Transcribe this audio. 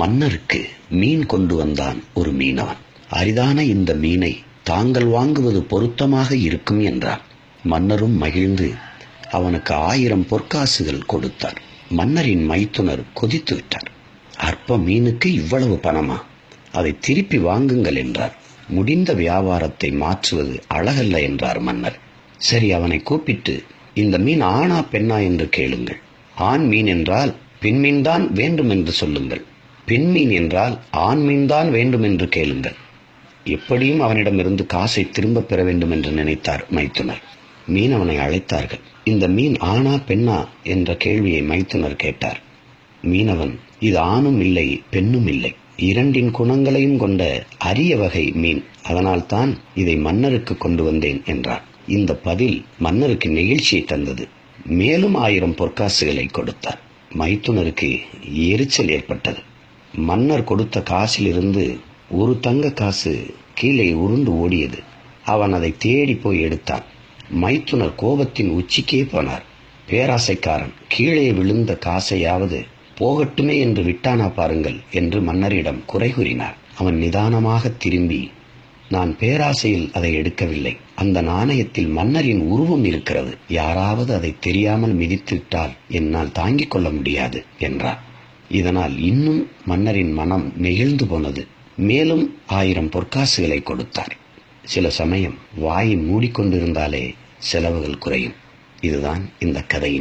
மன்னருக்கு மீன் கொண்டு வந்தான் ஒரு மீனவன் அரிதான இந்த மீனை தாங்கள் வாங்குவது பொருத்தமாக இருக்கும் என்றான். மன்னரும் மகிழ்ந்து அவனுக்கு ஆயிரம் பொற்காசுகள் கொடுத்தார். மன்னரின் மைத்துனர் கொதித்து விட்டார். அற்ப மீனுக்கு இவ்வளவு பணமா? அதை திருப்பி வாங்குங்கள் என்றார். முடிந்த வியாபாரத்தை மாற்றுவது அழகல்ல என்றார் மன்னர். சரி அவனை கூப்பிட்டு இந்த மீன் ஆணா பெண்ணா என்று கேளுங்கள். ஆண் மீன் என்றால் பெண்மீன் தான் வேண்டும் என்று சொல்லுங்கள். பெண் மீன் என்றால் ஆண்மீன் தான் வேண்டும் என்று கேளுங்கள். எப்படியும் அவனிடமிருந்து காசை திரும்ப பெற வேண்டும் என்று நினைத்தார் மைத்துனர். மீனவனை அழைத்தார்கள். இந்த மீன் ஆணா பெண்ணா என்ற கேள்வியை மைத்துனர் கேட்டார். மீனவன் இது ஆணும் இல்லை பெண்ணும் இல்லை. இரண்டின் குணங்களையும் கொண்ட அரிய வகை மீன். அதனால்தான் இதை மன்னருக்கு கொண்டு வந்தேன் என்றார். இந்த பதில் மன்னருக்கு நெகிழ்ச்சியை தந்தது. மேலும் ஆயிரம் பொற்காசுகளை கொடுத்தார். மைத்துனருக்கு எரிச்சல் ஏற்பட்டது. மன்னர் கொடுத்த காசிலிருந்து ஒரு தங்க காசு கீழே உருண்டு ஓடியது. அவன் அதை தேடி போய் எடுத்தான். மைத்துனர் கோபத்தின் உச்சிக்கே போனார். பேராசைக்காரன் கீழே விழுந்த காசையாவது போகட்டுமே என்று விட்டானா பாருங்கள் என்று மன்னரிடம் குறை கூறினார். அவன் நிதானமாக திரும்பி நான் பேராசையில் அதை எடுக்கவில்லை. அந்த நாணயத்தில் மன்னரின் உருவம் இருக்கிறது. யாராவது அதை தெரியாமல் மிதித்துவிட்டால் என்னால் தாங்கிக் கொள்ள முடியாது என்றார் இதனால் இன்னும் மன்னரின் மனம் நெகிழ்ந்து போனது. மேலும் ஆயிரம் பொற்காசுகளை கொடுத்தார் சில சமயம் வாயை மூடிக்கொண்டிருந்தாலே செலவுகள் குறையும். இதுதான் இந்த கதையின்